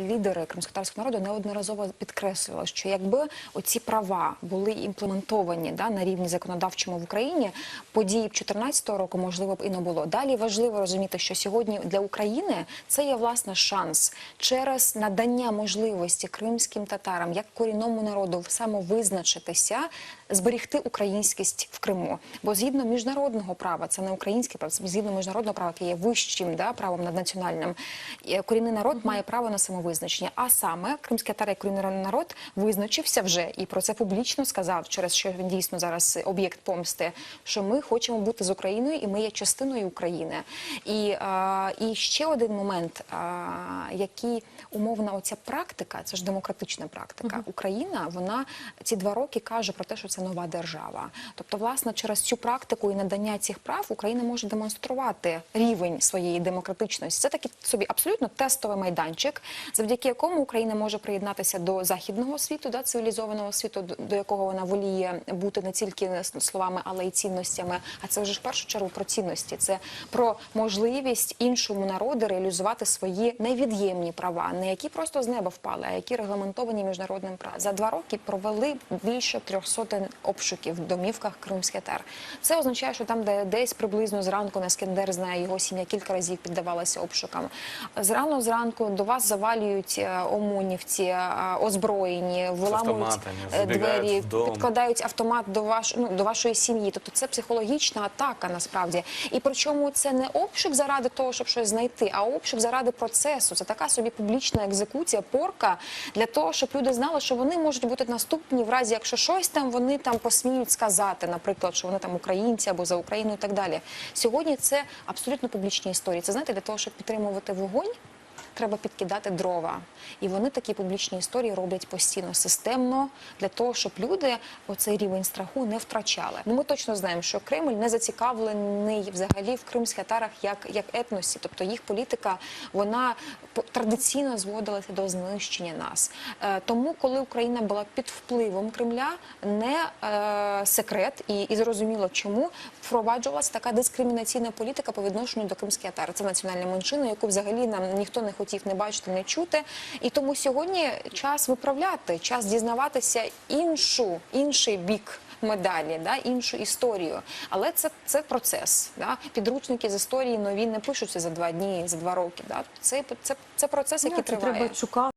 лідери кримськотарського народу неодноразово підкреслювали, що якби оці права були імплементовані да, на рівні законодавчому в Україні, події 2014 року можливо б і не було. Далі важливо розуміти, що сьогодні для України це є власне шанс через надання можливості кримським татарам як корінному народу самовизначитися, зберігти українськість в Криму. Бо згідно міжнародного права, це не українське право, згідно міжнародного права, яке є вищим да, правом наднаціональним, е, корінний народ має право на самовизначення. А саме кримський татар як народ визначився вже і про це публічно сказав, через що він дійсно зараз об'єкт помсти, що ми хочемо бути з Україною і ми є частиною України. І, а, і ще один момент, а, який умовна оця практика, це ж демократична практика. Україна, вона ці два роки каже про те, що це нова держава. Тобто, власне, через цю практику і надання цих прав Україна може демонструвати рівень своєї демократичності. Це такий собі абсолютно тестовий майданчик, завдяки якому Україна може приєднатися до західного світу, да, цивілізованого світу, до- якого вона воліє бути не тільки словами, але й цінностями. А це вже в першу чергу про цінності. Це про можливість іншому народу реалізувати свої невід'ємні права, не які просто з неба впали, а які регламентовані міжнародним правом. За два роки провели більше трьох сотень обшуків в домівках кримських татар. Це означає, що там, де десь приблизно зранку на Скендер знає його сім'я кілька разів піддавалася обшукам. Зрано зранку до вас завалюють е, омонівці, е, озброєні, виламують е, двері, підкладають автомат до ваш, ну, до вашої сім'ї. Тобто це психологічна атака насправді. І причому це не обшук заради того, щоб щось знайти, а обшук заради процесу. Це така собі публічна екзекуція, порка для того, щоб люди знали, що вони можуть бути наступні в разі, якщо щось там вони там посміють сказати, наприклад, що вони там українці або за Україну і так далі. Сьогодні це абсолютно публічні історії. Це знаєте, для того, щоб підтримувати вогонь. Треба підкидати дрова, і вони такі публічні історії роблять постійно системно для того, щоб люди оцей рівень страху не втрачали. Ну ми точно знаємо, що Кремль не зацікавлений взагалі в кримських татарах як, як етносі, тобто їх політика вона традиційно зводилася до знищення нас. Е, тому, коли Україна була під впливом Кремля, не е, секрет і, і зрозуміло, чому впроваджувалася така дискримінаційна політика по відношенню до кримських татар. Це національна меншина, яку взагалі нам ніхто не хотів не бачити, не чути. І тому сьогодні час виправляти, час дізнаватися іншу, інший бік. Медалі, да, іншу історію, але це, це процес. Да? Підручники з історії нові не пишуться за два дні, за два роки. Да? Це, це, це процес, який Ні, це триває. треба шукати.